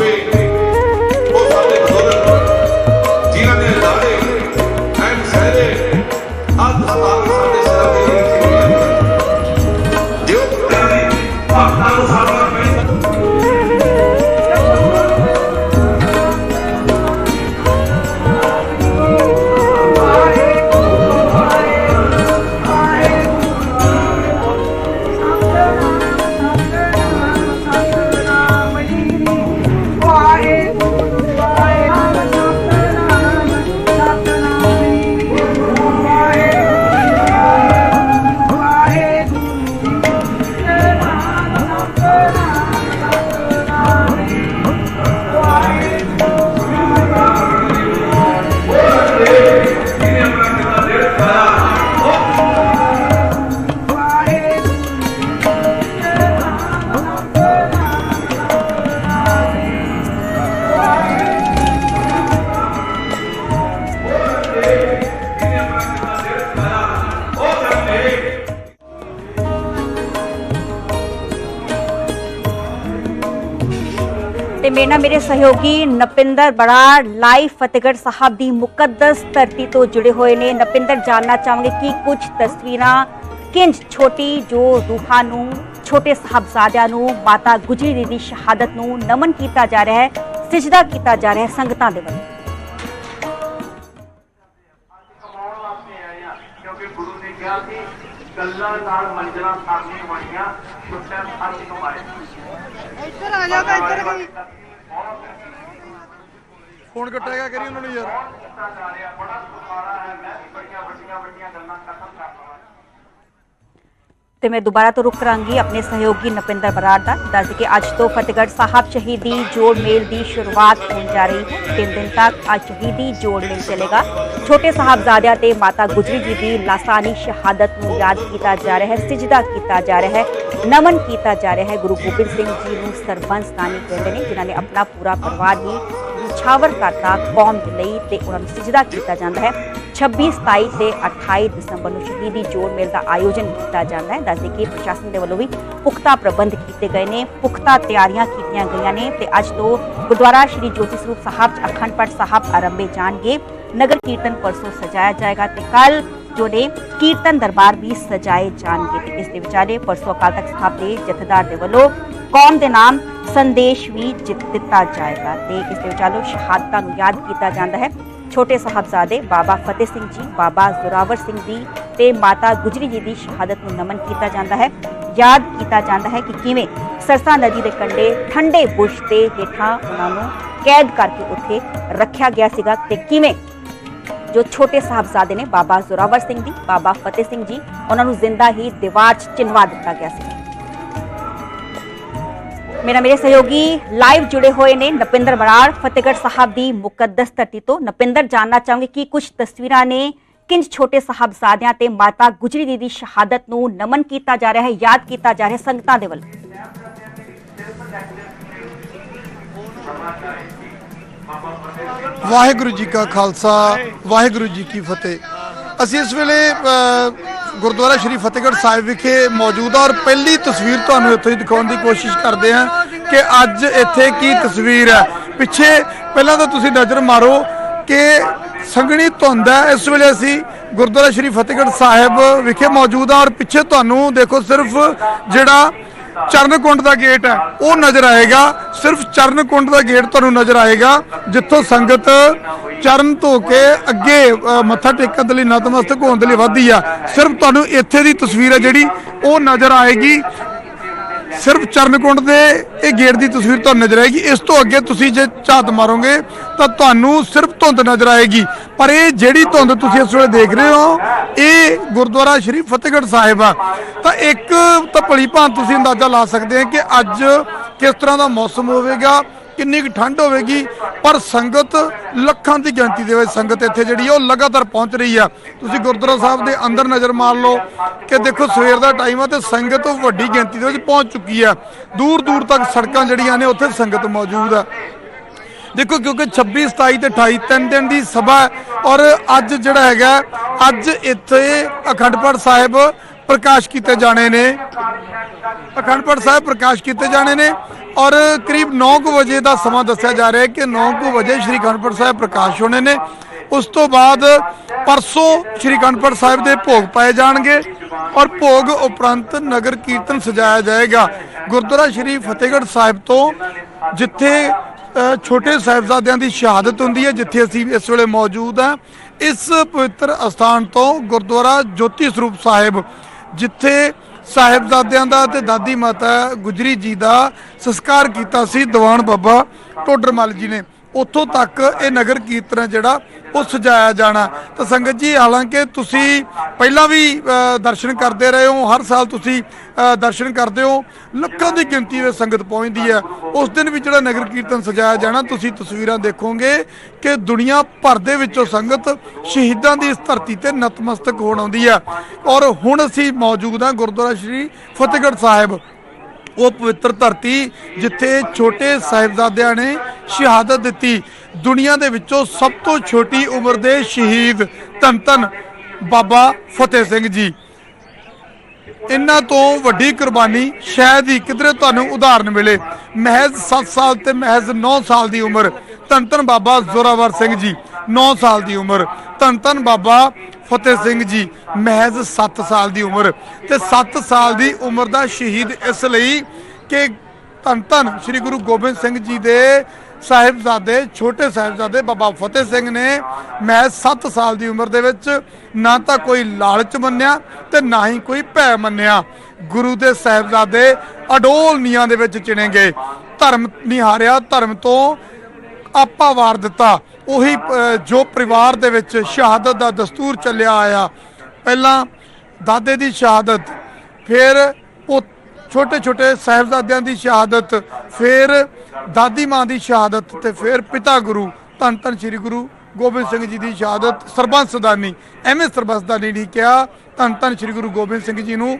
B: ਬਜ਼ੁਰਗ
A: ਸਹਿਯੋਗੀ ਨਪਿੰਦਰ ਬਰਾੜ ਲਾਈਵ ਫਤਿਹਗੜ੍ਹ ਸਾਹਿਬ ਦੀ ਮੁਕੱਦਸ ਧਰਤੀ ਤੋਂ ਜੁੜੇ ਹੋਏ ਨੇ। ਨਪਿੰਦਰ ਜਾਨਣਾ ਚਾਹਾਂਗੇ ਕਿ ਕੁਝ ਤਸਵੀਰਾਂ ਕਿੰਜ ਛੋਟੀ ਜੋ ਰੂਹਾਂ ਨੂੰ ਛੋਟੇ ਸਾਹਿਬਜ਼ਾਦਿਆਂ ਨੂੰ ਮਾਤਾ ਗੁਜਰੀ ਜੀ ਦੀ ਸ਼ਹਾਦਤ ਨੂੰ ਨਮਨ ਕੀਤਾ ਜਾ ਰਿਹਾ ਹੈ ਸਿਜਦਾ ਕੀਤਾ ਜਾ ਰਿਹਾ ਹੈ ਸੰਗਤਾਂ ਦੇ ਵੱਲੋਂ।
C: ਗੱਲਾਂ ਨਾਲ ਮੰਜ਼ਲਾਂ ਸਾਹਮਣੇ ਕਮਾਏ
D: ਇੱਧਰ ਆ ਜਾ ਇੱਧਰ
E: ਫੋਨ ਕੱਟੇਗਾ ਕਰੀ ਉਹਨਾਂ ਨੂੰ ਯਾਰ।
C: ਬੜਾ ਸੁਖਾਲਾ ਹੈ, ਮੈਂ ਵੀ ਬੜੀਆਂ ਵੱਡੀਆਂ ਵੱਡੀਆਂ ਗੱਲਾਂ ਖਤਮ ਕਰ
A: ਤੇ ਮੈਂ ਦੁਬਾਰਾ ਤੋਂ ਰੁਕ ਕਰਾਂਗੀ ਆਪਣੇ ਸਹਿਯੋਗੀ ਨਪਿੰਦਰ ਬਰਾੜ ਦਾ। ਦੱਸ ਕਿ ਅੱਜ ਤੋਂ ਫਤਿਹਗੜ੍ਹ ਸਾਹਿਬ ਸ਼ਹੀਦੀ ਜੋੜ ਮੇਲ ਦੀ ਸ਼ੁਰੂਆਤ ਹੋਣ ਜਾ ਰਹੀ ਹੈ। ਤਿੰਨ ਦਿਨ ਤੱਕ ਅੱਜ ਸ਼ਹੀਦੀ ਜੋੜ ਮੇਲ ਚੱਲੇਗਾ। ਛੋਟੇ ਸਾਹਿਬਜ਼ਾਦਿਆਂ ਤੇ ਮਾਤਾ ਗੁਜਰੀ ਜੀ ਦੀ ਲਾਸਾਨੀ ਸ਼ਹਾਦਤ ਨੂੰ ਯਾਦ ਕੀਤਾ ਜਾ ਰਿਹਾ ਹੈ, ਸਿਜਦਾ ਕੀਤਾ ਜਾ ਰਿਹਾ ਹੈ, ਨਮਨ ਕੀਤਾ ਜਾ ਰਿਹਾ ਹੈ। ਗੁਰੂ ਗੋਬਿੰਦ ਸਿੰਘ ਜੀ ਨੂੰ ਸਰਬੰਸ ਦਾਨੀ ਕਹਿੰਦੇ ਨੇ, ਜਿਨ੍ਹਾਂ ਨੇ ਆਪਣਾ ਪੂਰਾ ਪਰਿਵਾਰ ਹੀ ਨਿਛਾਵਰ ਕਰਤਾ ਕੌਮ ਦੇ ਲਈ ਤੇ ਉਹਨਾਂ ਨੂੰ ਸਿਜਦਾ ਕੀਤਾ ਜਾਂਦਾ ਹੈ। 26 27 ਤੇ 28 ਦਸੰਬਰ ਨੂੰ ਸ਼ਹੀਦੀ ਜੋੜ ਮੇਲ ਦਾ ਆਯੋਜਨ ਕੀਤਾ ਜਾਂਦਾ ਹੈ। ਦੱਸਦੇ ਕਿ ਪ੍ਰਸ਼ਾਸਨ ਦੇ ਵੱਲੋਂ ਵੀ ਪੁਖਤਾ ਪ੍ਰਬੰਧ ਕੀਤੇ ਗਏ ਨੇ, ਪੁਖਤਾ ਤਿਆਰੀਆਂ ਕੀਤੀਆਂ ਗਈਆਂ ਨੇ ਤੇ ਅੱਜ ਤੋਂ ਗੁਰਦੁਆਰਾ ਸ਼੍ਰੀ ਜੋਤੀ ਸਰੂਪ ਸਾਹਿਬ ਚ ਅਖੰਡ ਪਾਠ ਸਾਹਿਬ ਆਰੰਭੇ ਜਾਣਗੇ। ਨਗਰ ਕੀਰਤਨ ਪਰਸੋਂ ਸਜਾਇਆ ਜਾਏਗਾ ਤੇ ਕੱਲ ਜੋ ਨੇ ਕੀਰਤਨ ਦਰਬਾਰ ਵੀ ਸਜਾਏ ਜਾਣਗੇ ਤੇ ਇਸ ਦੇ ਵਿਚਾਲੇ ਪਰਸੋਂ ਅਕਾਲ ਤਖਤ ਸਾਹਿਬ ਦੇ ਜਥੇਦਾਰ ਦੇ ਵੱਲੋਂ ਕੌਮ ਦੇ ਨਾਮ ਸੰਦੇਸ਼ ਵੀ ਦਿੱਤਾ ਜਾਏਗਾ ਤੇ ਇਸ ਦੇ ਵਿਚਾਲੇ ਸ਼ਹਾਦਤਾਂ ਨੂੰ ਯਾਦ ਕੀਤਾ ਜਾਂਦਾ ਹੈ। ਛੋਟੇ ਸਾਹਿਬਜ਼ਾਦੇ ਬਾਬਾ ਫਤਿਹ ਸਿੰਘ ਜੀ, ਬਾਬਾ ਜ਼ੋਰਾਵਰ ਸਿੰਘ ਜੀ ਤੇ ਮਾਤਾ ਗੁਜਰੀ ਜੀ ਦੀ ਸ਼ਹਾਦਤ ਨੂੰ ਨਮਨ ਕੀਤਾ ਜਾਂਦਾ ਹੈ। ਯਾਦ ਕੀਤਾ ਜਾਂਦਾ ਹੈ ਕਿ ਕਿਵੇਂ ਸਰਸਾ ਨਦੀ ਦੇ ਕੰਢੇ ਠੰਡੇ ਬੁਰਸ਼ ਤੇ ਹੇਠਾਂ ਉਹਨਾਂ ਨੂੰ ਕੈਦ ਕਰਕੇ ਉੱਥੇ ਰੱਖਿਆ ਗਿਆ ਸੀਗਾ ਤੇ ਕਿਵੇਂ ਜੋ ਛੋਟੇ ਸਾਹਿਬਜ਼ਾਦੇ ਨੇ ਬਾਬਾ ਜ਼ੋਰਾਵਰ ਸਿੰਘ ਜੀ, ਬਾਬਾ ਫਤਿਹ ਸਿੰਘ ਜੀ, ਉਹਨਾਂ ਨੂੰ ਜ਼ਿੰਦਾ ਹੀ ਦੀਵਾਰ 'ਚ ਚਿਨਵਾ ਦਿੱਤਾ ਗਿਆ ਸੀ। ਮੇਰਾ ਮੇਰੇ ਸਹਿਯੋਗੀ ਲਾਈਵ ਜੁੜੇ ਹੋਏ ਨੇ ਨਪਿੰਦਰ ਬਰਾੜ ਫਤਿਹਗੜ੍ਹ ਸਾਹਿਬ ਦੀ ਮੁਕੱਦਸ ਧਰਤੀ ਤੋਂ ਨਪਿੰਦਰ ਜਾਨਣਾ ਚਾਹਾਂਗੇ ਕਿ ਕੁਝ ਤਸਵੀਰਾਂ ਨੇ ਕਿੰਜ ਛੋਟੇ ਸਾਹਿਬਜ਼ਾਦਿਆਂ ਤੇ ਮਾਤਾ ਗੁਜਰੀ ਜੀ ਦੀ ਸ਼ਹਾਦਤ ਨੂੰ ਨਮਨ ਕੀਤਾ ਜਾ ਰਿਹਾ ਹੈ ਯਾਦ ਕੀਤਾ ਜਾ ਰਿਹਾ ਸੰਗਤਾਂ ਦੇ ਵੱਲੋਂ
E: ਵਾਹਿਗੁਰੂ ਜੀ ਕਾ ਖਾਲਸਾ ਵਾਹਿਗੁਰੂ ਜੀ ਕੀ ਫਤਿਹ ਅਸੀਂ ਇਸ ਵੇਲੇ ਗੁਰਦੁਆਰਾ ਸ਼੍ਰੀ ਫਤਿਹਗੜ੍ਹ ਸਾਹਿਬ ਵਿਖੇ ਮੌਜੂਦ ਹਾਂ ਔਰ ਪਹਿਲੀ ਤਸਵੀਰ ਤੁਹਾਨੂੰ ਇੱਥੋਂ ਹੀ ਦਿਖਾਉਣ ਦੀ ਕੋਸ਼ਿਸ਼ ਕਰਦੇ ਹਾਂ ਕਿ ਅੱਜ ਇੱਥੇ ਕੀ ਤਸਵੀਰ ਹੈ। ਪਿੱਛੇ ਪਹਿਲਾਂ ਤਾਂ ਤੁਸੀਂ ਨਜ਼ਰ ਮਾਰੋ ਕਿ ਸੰਘਣੀ ਧੁੰਦ ਹੈ। ਇਸ ਵੇਲੇ ਅਸੀਂ ਗੁਰਦੁਆਰਾ ਸ਼੍ਰੀ ਫਤਿਹਗੜ੍ਹ ਸਾਹਿਬ ਵਿਖੇ ਮੌਜੂਦ ਹਾਂ ਔਰ ਪਿੱਛੇ ਤੁਹਾਨੂੰ ਦੇਖੋ ਸਿਰਫ ਜਿਹੜਾ ਚਰਨਕੁੰਡ ਦਾ ਗੇਟ ਹੈ ਉਹ ਨਜ਼ਰ ਆਏਗਾ ਸਿਰਫ ਚਰਨਕੁੰਡ ਦਾ ਗੇਟ ਤੁਹਾਨੂੰ ਨਜ਼ਰ ਆਏਗਾ ਜਿੱਥੋਂ ਸੰਗਤ ਚਰਨ ਧੋ ਕੇ ਅੱਗੇ ਅ, ਮੱਥਾ ਟੇਕਣ ਦੇ ਲਈ ਨਤਮਸਤਕ ਹੋਣ ਦੇ ਲਈ ਵਧਦੀ ਆ। ਸਿਰਫ ਤੁਹਾਨੂੰ ਇੱਥੇ ਦੀ ਤਸਵੀਰ ਹੈ ਜਿਹੜੀ ਉਹ ਨਜ਼ਰ ਆਏਗੀ। ਸਿਰਫ ਚਰਨਕੁੰਡ ਦੇ ਇਹ ਗੇਟ ਦੀ ਤਸਵੀਰ ਤੁਹਾਨੂੰ ਨਜ਼ਰ ਆਏਗੀ। ਇਸ ਤੋਂ ਅੱਗੇ ਤੁਸੀਂ ਜੇ ਝਾਤ ਮਾਰੋਗੇ ਤਾਂ ਤੁਹਾਨੂੰ ਸਿਰਫ ਧੁੰਦ ਨਜ਼ਰ ਆਏਗੀ। ਪਰ ਇਹ ਜਿਹੜੀ ਧੁੰਦ ਤੁਸੀਂ ਇਸ ਵੇਲੇ ਦੇਖ ਰਹੇ ਹੋ, ਇਹ ਗੁਰਦੁਆਰਾ ਸ਼੍ਰੀ ਫਤਿਹਗੜ੍ਹ ਸਾਹਿਬ ਆ। ਤਾਂ ਇੱਕ ਤਾਂ ਭਲੀ ਭਾਂਤ ਤੁਸੀਂ ਅੰਦਾਜ਼ਾ ਲਾ ਸਕਦੇ ਆ ਕਿ ਅੱਜ ਕਿਸ ਤਰ੍ਹਾਂ ਦਾ ਮੌਸਮ ਹੋਵੇਗਾ ਕਿੰਨੀ ਕੁ ਠੰਡ ਹੋਵੇਗੀ, ਪਰ ਸੰਗਤ ਲੱਖਾਂ ਦੀ ਗਿਣਤੀ ਦੇ ਵਿੱਚ ਸੰਗਤ ਇੱਥੇ ਜਿਹੜੀ ਆ, ਉਹ ਲਗਾਤਾਰ ਪਹੁੰਚ ਰਹੀ ਆ। ਤੁਸੀਂ ਗੁਰਦੁਆਰਾ ਸਾਹਿਬ ਦੇ ਅੰਦਰ ਨਜ਼ਰ ਮਾਰ ਲਓ ਕਿ ਦੇਖੋ ਸਵੇਰ ਦਾ ਟਾਈਮ ਆ ਤੇ ਸੰਗਤ ਵੱਡੀ ਗਿਣਤੀ ਦੇ ਵਿੱਚ ਪਹੁੰਚ ਚੁੱਕੀ ਆ। ਦੂਰ ਦੂਰ ਤੱਕ ਸੜਕਾਂ ਜਿਹੜੀਆਂ ਨੇ, ਉੱਥੇ ਸੰਗਤ ਮੌਜੂਦ ਆ। ਦੇਖੋ, ਕਿਉਂਕਿ 26 27 ਤੇ 28 ਤਿੰਨ ਦਿਨ ਦੀ ਸਭਾ ਔਰ ਅੱਜ ਜਿਹੜਾ ਹੈਗਾ, ਅੱਜ ਇੱਥੇ ਅਖੰਡ ਪਾਠ ਸਾਹਿਬ ਪ੍ਰਕਾਸ਼ ਕੀਤੇ ਜਾਣੇ ਨੇ। ਅਖੰਡ ਪਾਠ ਸਾਹਿਬ ਪ੍ਰਕਾਸ਼ ਕੀਤੇ ਜਾਣੇ ਨੇ। ਔਰ ਕਰੀਬ 9:00 ਵਜੇ ਦਾ ਸਮਾਂ ਦੱਸਿਆ ਜਾ ਰਿਹਾ ਹੈ ਕਿ 9:00 ਵਜੇ ਸ਼੍ਰੀ ਅਨੰਦਪੁਰ ਸਾਹਿਬ ਪ੍ਰਕਾਸ਼ ਹੋਣੇ ਨੇ। ਉਸ ਤੋਂ ਬਾਅਦ ਪਰਸੋਂ ਸ਼੍ਰੀ ਅਨੰਦਪੁਰ ਸਾਹਿਬ ਦੇ ਭੋਗ ਪਾਏ ਜਾਣਗੇ ਔਰ ਭੋਗ ਉਪਰੰਤ ਨਗਰ ਕੀਰਤਨ ਸਜਾਇਆ ਜਾਏਗਾ। ਗੁਰਦੁਆਰਾ ਸ਼੍ਰੀ ਫਤਿਹਗੜ੍ਹ ਸਾਹਿਬ ਤੋਂ ਜਿੱਥੇ ਛੋਟੇ ਸਾਹਿਬਜ਼ਾਦਿਆਂ ਦੀ ਸ਼ਹਾਦਤ ਹੁੰਦੀ ਹੈ, ਜਿੱਥੇ ਅਸੀਂ ਇਸ ਵੇਲੇ ਮੌਜੂਦ ਹਾਂ, ਇਸ ਪਵਿੱਤਰ ਅਸਥਾਨ ਤੋਂ ਗੁਰਦੁਆਰਾ ਜੋਤੀ ਸਰੂਪ ਸਾਹਿਬ, ਜਿੱਥੇ ਸਾਹਿਬਜ਼ਾਦਿਆਂ ਦਾ ਤੇ ਦਾਦੀ ਮਾਤਾ ਗੁਜਰੀ ਜੀ ਦਾ ਸੰਸਕਾਰ ਕੀਤਾ ਸੀ ਦੀਵਾਨ ਬਾਬਾ ਟੋਡਰਮਲ ਜੀ ਨੇ। ਉੱਥੋਂ ਤੱਕ ਇਹ ਨਗਰ ਕੀਰਤਨ ਹੈ ਜਿਹੜਾ, ਉਹ ਸਜਾਇਆ ਜਾਣਾ। ਤਾਂ ਸੰਗਤ ਜੀ, ਹਾਲਾਂਕਿ ਤੁਸੀਂ ਪਹਿਲਾਂ ਵੀ ਦਰਸ਼ਨ ਕਰਦੇ ਰਹੇ ਹੋ, ਹਰ ਸਾਲ ਤੁਸੀਂ ਦਰਸ਼ਨ ਕਰਦੇ ਹੋ, ਲੱਖਾਂ ਦੀ ਗਿਣਤੀ ਵਿੱਚ ਸੰਗਤ ਪਹੁੰਚਦੀ ਹੈ। ਉਸ ਦਿਨ ਵੀ ਜਿਹੜਾ ਨਗਰ ਕੀਰਤਨ ਸਜਾਇਆ ਜਾਣਾ, ਤੁਸੀਂ ਤਸਵੀਰਾਂ ਦੇਖੋਗੇ ਕਿ ਦੁਨੀਆ ਭਰ ਦੇ ਵਿੱਚੋਂ ਸੰਗਤ ਸ਼ਹੀਦਾਂ ਦੀ ਇਸ ਧਰਤੀ ਤੇ ਨਤਮਸਤਕ ਹੋਣ ਆਉਂਦੀ ਹੈ। ਔਰ ਹੁਣ ਅਸੀਂ ਮੌਜੂਦ ਹਾਂ ਗੁਰਦੁਆਰਾ ਸ਼੍ਰੀ ਫਤਿਹਗੜ੍ਹ ਸਾਹਿਬ। ਉਹ ਪਵਿੱਤਰ ਧਰਤੀ ਜਿੱਥੇ ਛੋਟੇ ਸਾਹਿਬਜ਼ਾਦਿਆਂ ਨੇ ਸ਼ਹਾਦਤ ਦਿੱਤੀ। ਦੁਨੀਆ ਦੇ ਵਿੱਚੋਂ ਸਭ ਤੋਂ ਛੋਟੀ ਉਮਰ ਦੇ ਸ਼ਹੀਦ ਧੰਨ ਧੰਨ ਬਾਬਾ ਫਤਿਹ ਸਿੰਘ ਜੀ। ਇਹਨਾਂ ਤੋਂ ਵੱਡੀ ਕੁਰਬਾਨੀ ਸ਼ਾਇਦ ਹੀ ਕਿਧਰੇ ਤੁਹਾਨੂੰ ਉਦਾਹਰਨ ਮਿਲੇ। ਮਹਿਜ਼ 7 ਸਾਲ ਤੇ ਮਹਿਜ਼ 9 ਸਾਲ ਦੀ ਉਮਰ। ਧੰਨ ਧੰਨ ਬਾਬਾ ਜ਼ੋਰਾਵਰ ਸਿੰਘ ਜੀ 9 ਸਾਲ ਦੀ ਉਮਰ। ਧੰਨ ਧੰਨ ਬਾਬਾ ਫਤਿਹ ਸਿੰਘ ਜੀ, ਮਹਿਜ਼ 7 ਸਾਲ ਦੀ ਉਮਰ। ਤੇ 7 ਸਾਲ ਦੀ ਉਮਰ ਦਾ ਸ਼ਹੀਦ ਇਸ ਲਈ ਕਿ ਧੰਨ ਧੰਨ ਸ੍ਰੀ ਗੁਰੂ ਗੋਬਿੰਦ ਸਿੰਘ ਜੀ ਦੇ ਸਾਹਿਬਜ਼ਾਦੇ, ਛੋਟੇ ਸਾਹਿਬਜ਼ਾਦੇ ਬਾਬਾ ਫਤਿਹ ਸਿੰਘ ਨੇ ਮੈਂ 7 ਸਾਲ ਦੀ ਉਮਰ ਦੇ ਵਿੱਚ ਨਾ ਤਾਂ ਕੋਈ ਲਾਲਚ ਮੰਨਿਆ ਤੇ ਨਾ ਹੀ ਕੋਈ ਭੈ ਮੰਨਿਆ। ਗੁਰੂ ਦੇ ਸਾਹਿਬਜ਼ਾਦੇ ਅਡੋਲ ਨੀਆਂ ਦੇ ਵਿੱਚ ਚਿਣੇ ਗਏ ਧਰਮ ਨਿਹਾਰਿਆ, ਧਰਮ ਤੋਂ ਆਪਾ ਵਾਰ ਦਿੱਤਾ। ਉਹੀ ਜੋ ਪਰਿਵਾਰ ਦੇ ਵਿੱਚ ਸ਼ਹਾਦਤ ਦਾ ਦਸਤੂਰ ਚੱਲਿਆ ਆਇਆ। ਪਹਿਲਾਂ ਦਾਦੇ ਦੀ ਸ਼ਹਾਦਤ, ਫਿਰ ਉਹ ਛੋਟੇ ਛੋਟੇ ਸਾਹਿਬਜ਼ਾਦਿਆਂ ਦੀ ਸ਼ਹਾਦਤ, ਫਿਰ ਦਾਦੀ ਮਾਂ ਦੀ ਸ਼ਹਾਦਤ ਤੇ ਫਿਰ ਪਿਤਾ ਗੁਰੂ, ਧੰਨ ਧੰਨ ਸ੍ਰੀ ਗੁਰੂ ਗੋਬਿੰਦ ਸਿੰਘ ਜੀ ਦੀ ਸ਼ਹਾਦਤ, ਸਰਬੰਸ ਦਾਨੀ, ਐਵੇਂ ਸਰਬੰਸ ਦਾਨੀ ਨਹੀਂ ਕਿਹਾ, ਧੰਨ ਧੰਨ ਸ੍ਰੀ ਗੁਰੂ ਗੋਬਿੰਦ ਸਿੰਘ ਜੀ ਨੂੰ।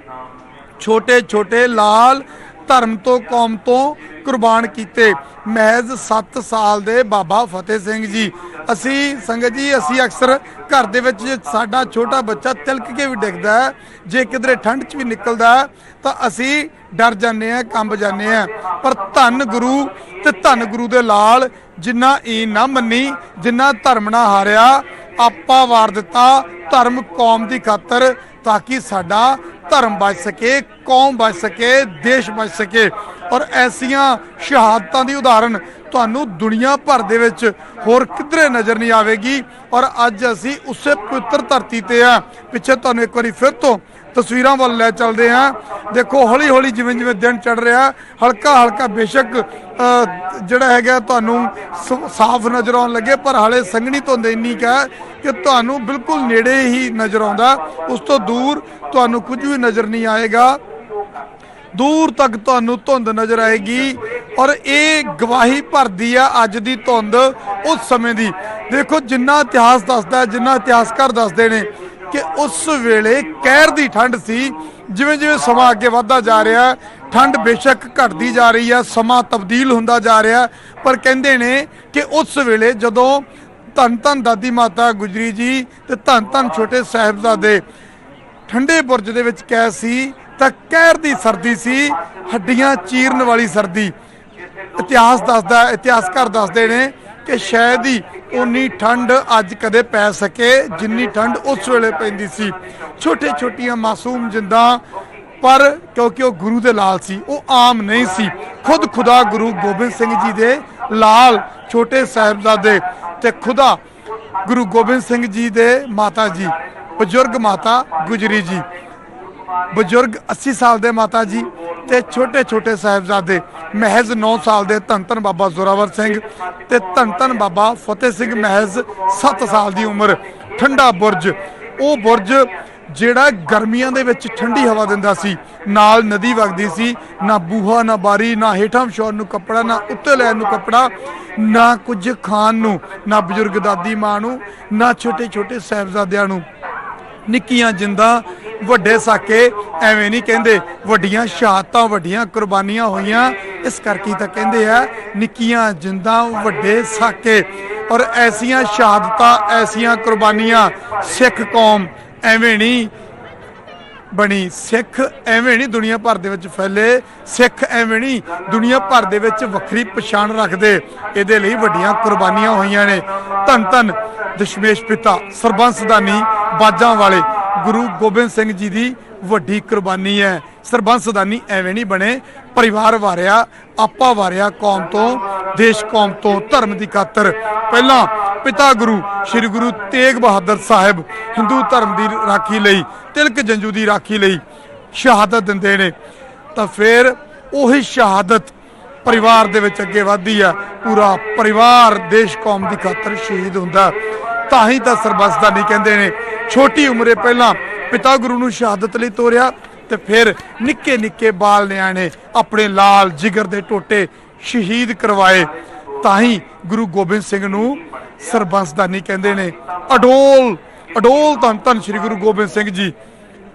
E: ਛੋਟੇ ਛੋਟੇ ਲਾਲ ਧਰਮ ਤੋਂ, ਕੌਮ ਤੋਂ ਕੁਰਬਾਨ ਕੀਤੇ। ਮਹਿਜ਼ 7 ਸਾਲ ਦੇ ਬਾਬਾ ਫਤਿਹ ਸਿੰਘ ਜੀ। ਅਸੀਂ ਸੰਗਤ ਜੀ, ਅਸੀਂ ਅਕਸਰ ਘਰ ਦੇ ਵਿੱਚ ਸਾਡਾ ਛੋਟਾ ਬੱਚਾ ਤਿਲਕ ਕੇ ਵੀ ਡਿੱਗਦਾ ਜੇ ਕਿਧਰੇ ਠੰਡ 'ਚ ਵੀ ਨਿਕਲਦਾ ਤਾਂ ਅਸੀਂ ਡਰ ਜਾਂਦੇ ਆ ਕੰਬ ਜਾਂਦੇ ਆ ਪਰ ਧੰਨ ਗੁਰੂ ਤੇ ਧੰਨ ਗੁਰੂ ਦੇ ਲਾਲ ਜਿੰਨਾ ਈ ਨਾ ਮੰਨੀ, ਜਿੰਨਾ ਧਰਮ ਨਾ ਹਾਰਿਆ, ਆਪਾ ਵਾਰ ਦਿੱਤਾ ਧਰਮ ਕੌਮ ਦੀ ਖਾਤਰ ਤਾਂ ਕਿ ਸਾਡਾ ਧਰਮ ਬਚ ਸਕੇ, ਕੌਮ ਬਚ ਸਕੇ, ਦੇਸ਼ ਬਚ ਸਕੇ। ਔਰ ਐਸੀਆਂ ਸ਼ਹਾਦਤਾਂ ਦੀ ਉਦਾਹਰਨ ਤੁਹਾਨੂੰ ਦੁਨੀਆ ਭਰ ਦੇ ਵਿੱਚ ਹੋਰ ਕਿਧਰੇ ਨਜ਼ਰ ਨਹੀਂ ਆਵੇਗੀ। ਔਰ ਅੱਜ ਅਸੀਂ ਉਸੇ ਪਵਿੱਤਰ ਧਰਤੀ ਤੇ ਆ। ਪਿੱਛੇ ਤੁਹਾਨੂੰ ਇੱਕ ਵਾਰੀ ਫਿਰ ਤੋਂ ਤਸਵੀਰਾਂ ਵੱਲ ਲੈ ਚੱਲਦੇ ਆ ਦੇਖੋ ਹੌਲੀ ਹੌਲੀ ਜਿਵੇਂ ਜਿਵੇਂ ਦਿਨ ਚੜ ਰਿਹਾ ਹਲਕਾ ਹਲਕਾ ਬੇਸ਼ੱਕ ਜਿਹੜਾ ਹੈਗਾ ਤੁਹਾਨੂੰ ਸ- ਸਾਫ਼ ਨਜ਼ਰ ਆਉਣ ਲੱਗੇ, ਪਰ ਹਾਲੇ ਸੰਘਣੀ ਧੁੰਦ ਇੰਨੀ ਕੁ ਹੈ ਕਿ ਤੁਹਾਨੂੰ ਬਿਲਕੁਲ ਨੇੜੇ ਹੀ ਨਜ਼ਰ ਆਉਂਦਾ। ਉਸ ਤੋਂ ਦੂਰ ਤੁਹਾਨੂੰ ਕੁਝ ਵੀ ਨਜ਼ਰ ਨਹੀਂ ਆਏਗਾ। ਦੂਰ ਤੱਕ ਤੁਹਾਨੂੰ ਧੁੰਦ ਨਜ਼ਰ ਆਏਗੀ ਔਰ ਇਹ ਗਵਾਹੀ ਭਰਦੀ ਆ ਅੱਜ ਦੀ ਧੁੰਦ ਉਸ ਸਮੇਂ ਦੀ। ਦੇਖੋ, ਜਿੰਨਾ ਇਤਿਹਾਸ ਦੱਸਦਾ ਜਿੰਨਾ ਇਤਿਹਾਸਕਾਰ ਦੱਸਦੇ ਨੇ ਕਿ ਉਸ ਵੇਲੇ ਕਹਿਰ ਦੀ ਠੰਡ ਸੀ ਜਿਵੇਂ ਜਿਵੇਂ ਸਮਾਂ ਅੱਗੇ ਵੱਧਦਾ ਜਾ ਰਿਹਾ, ਠੰਡ ਬੇਸ਼ੱਕ ਘਟਦੀ ਜਾ ਰਹੀ ਹੈ ਸਮਾਂ ਤਬਦੀਲ ਹੁੰਦਾ ਜਾ ਰਿਹਾ, ਪਰ ਕਹਿੰਦੇ ਨੇ ਕਿ ਉਸ ਵੇਲੇ ਜਦੋਂ ਧੰਨ ਧੰਨ ਦਾਦੀ ਮਾਤਾ ਗੁਜਰੀ ਜੀ ਤੇ ਧੰਨ ਧੰਨ ਛੋਟੇ ਸਾਹਿਬਜ਼ਾਦੇ ਠੰਡੇ ਬੁਰਜ ਦੇ ਵਿੱਚ ਕੈਦ ਸੀ ਤਾਂ ਕਹਿਰ ਦੀ ਸਰਦੀ ਸੀ, ਹੱਡੀਆਂ ਚੀਰਨ ਵਾਲੀ ਸਰਦੀ। ਇਤਿਹਾਸ ਦੱਸਦਾ ਇਤਿਹਾਸਕਾਰ ਦੱਸਦੇ ਨੇ ਕਿ ਸ਼ਾਇਦ ਹੀ ਉਨੀ ਠੰਡ ਅੱਜ ਕਦੇ ਪੈ ਸਕੇ, ਜਿੰਨੀ ਠੰਡ ਉਸ ਵੇਲੇ ਪੈਂਦੀ ਸੀ। ਛੋਟੇ ਛੋਟੀਆਂ ਮਾਸੂਮ ਜਿੰਦਾਂ, ਪਰ ਕਿਉਂਕਿ ਉਹ ਗੁਰੂ ਦੇ ਲਾਲ ਸੀ, ਉਹ ਆਮ ਨਹੀਂ ਸੀ। ਖੁਦ ਖੁਦਾ ਗੁਰੂ ਗੋਬਿੰਦ ਸਿੰਘ ਜੀ ਦੇ ਲਾਲ ਛੋਟੇ ਸਾਹਿਬਜ਼ਾਦੇ ਤੇ ਖੁਦਾ ਗੁਰੂ ਗੋਬਿੰਦ ਸਿੰਘ ਜੀ ਦੇ ਮਾਤਾ ਜੀ, ਬਜ਼ੁਰਗ ਮਾਤਾ ਗੁਜਰੀ ਜੀ। ਬਜ਼ੁਰਗ 80 ਸਾਲ ਦੇ ਮਾਤਾ ਜੀ ਤੇ ਛੋਟੇ ਛੋਟੇ ਸਾਹਿਬਜ਼ਾਦੇ, ਮਹਿਜ਼ 9 ਸਾਲ ਦੇ ਧੰਨ ਧੰਨ ਬਾਬਾ ਜ਼ੋਰਾਵਰ ਸਿੰਘ ਤੇ ਧੰਨ ਧੰਨ ਬਾਬਾ ਫਤਿਹ ਸਿੰਘ ਮਹਿਜ਼ 7 ਸਾਲ ਦੀ ਉਮਰ। ਠੰਡਾ ਬੁਰਜ, ਉਹ ਬੁਰਜ ਜਿਹੜਾ ਗਰਮੀਆਂ ਦੇ ਵਿੱਚ ਠੰਡੀ ਹਵਾ ਦਿੰਦਾ ਸੀ, ਨਾਲ ਨਦੀ ਵਗਦੀ ਸੀ, ਨਾ ਬੂਹਾ, ਨਾ ਬਾਰੀ, ਨਾ ਹੇਠਾਂ ਵਿਛਾਉਣ ਨੂੰ ਕੱਪੜਾ, ਨਾ ਉੱਤੇ ਲੈਣ ਨੂੰ ਕੱਪੜਾ, ਨਾ ਕੁਝ ਖਾਣ ਨੂੰ, ਨਾ ਬਜ਼ੁਰਗ ਦਾਦੀ ਮਾਂ ਨੂੰ, ਨਾ ਛੋਟੇ ਛੋਟੇ ਸਾਹਿਬਜ਼ਾਦਿਆਂ ਨੂੰ। ਨਿੱਕੀਆਂ ਜਿੰਦਾਂ, ਵੱਡੇ ਸਾਕੇ, ਐਵੇਂ ਨਹੀਂ ਕਹਿੰਦੇ। ਵੱਡੀਆਂ ਸ਼ਹਾਦਤਾਂ, ਵੱਡੀਆਂ ਕੁਰਬਾਨੀਆਂ ਹੋਈਆਂ। ਇਸ ਕਰਕੇ ਤਾਂ ਕਹਿੰਦੇ ਆ, ਨਿੱਕੀਆਂ ਜਿੰਦਾਂ, ਵੱਡੇ ਸਾਕੇ। ਔਰ ਐਸੀਆਂ ਸ਼ਹਾਦਤਾਂ, ਐਸੀਆਂ ਕੁਰਬਾਨੀਆਂ ਸਿੱਖ ਕੌਮ ਐਵੇਂ ਨਹੀਂ ਬਣੀ। ਸਿੱਖ ਐਵੇਂ ਨਹੀਂ ਦੁਨੀਆ ਭਰ ਦੇ ਵਿੱਚ ਫੈਲੇ। ਸਿੱਖ ਐਵੇਂ ਨਹੀਂ ਦੁਨੀਆ ਭਰ ਦੇ ਵਿੱਚ ਵੱਖਰੀ ਪਛਾਣ ਰੱਖਦੇ। ਇਹਦੇ ਲਈ ਵੱਡੀਆਂ ਕੁਰਬਾਨੀਆਂ ਹੋਈਆਂ ਨੇ। ਧੰਨ ਧੰਨ ਦਸ਼ਮੇਸ਼ ਪਿਤਾ ਸਰਬੰਸਦਾਨੀ ਬਾਜਾਂ ਵਾਲੇ ਗੁਰੂ ਗੋਬਿੰਦ ਸਿੰਘ ਜੀ ਦੀ ਵੱਡੀ ਕੁਰਬਾਨੀ ਹੈ। ਸਰਬੰਸਦਾਨੀ ਐਵੇਂ ਨਹੀਂ ਬਣੇ। ਪਰਿਵਾਰ ਵਾਰਿਆ, ਆਪਾ ਵਾਰਿਆ ਕੌਮ ਤੋਂ, ਦੇਸ਼ ਕੌਮ ਤੋਂ, ਧਰਮ ਦੀ ਖਾਤਰ। ਪਹਿਲਾਂ ਪਿਤਾ ਗੁਰੂ, ਸ੍ਰੀ ਗੁਰੂ ਤੇਗ ਬਹਾਦਰ ਸਾਹਿਬ ਹਿੰਦੂ ਧਰਮ ਦੀ ਰਾਖੀ ਲਈ, ਤਿਲਕ ਜੰਜੂ ਦੀ ਰਾਖੀ ਲਈ ਸ਼ਹਾਦਤ ਦਿੰਦੇ ਨੇ। ਤਾਂ ਫਿਰ ਉਹੀ ਸ਼ਹਾਦਤ ਪਰਿਵਾਰ ਦੇ ਵਿੱਚ ਅੱਗੇ ਵਧਦੀ ਆ। ਪੂਰਾ ਪਰਿਵਾਰ ਦੇਸ਼ ਕੌਮ ਦੀ ਖਾਤਰ ਸ਼ਹੀਦ ਹੁੰਦਾ। ਤਾਂ ਹੀ ਤਾਂ ਸਰਬਸਦਾਨੀ ਕਹਿੰਦੇ ਨੇ, ਛੋਟੀ ਉਮਰੇ ਪਹਿਲਾਂ ਪਿਤਾ ਗੁਰੂ ਨੂੰ ਸ਼ਹਾਦਤ ਲਈ ਤੋਰਿਆ ਤੇ ਫਿਰ ਨਿੱਕੇ ਨਿੱਕੇ ਬਾਲ ਨਿਆਣੇ ਆਪਣੇ ਲਾਲ ਜਿਗਰ ਦੇ ਟੋਟੇ ਸ਼ਹੀਦ ਕਰਵਾਏ। ਤਾਂ ਹੀ ਗੁਰੂ ਗੋਬਿੰਦ ਸਿੰਘ ਨੂੰ ਸਰਬੰਸਦਾਨੀ ਕਹਿੰਦੇ ਨੇ, ਅਡੋਲ ਅਡੋਲ ਧੰਨ ਧੰਨ ਸ੍ਰੀ ਗੁਰੂ ਗੋਬਿੰਦ ਸਿੰਘ ਜੀ।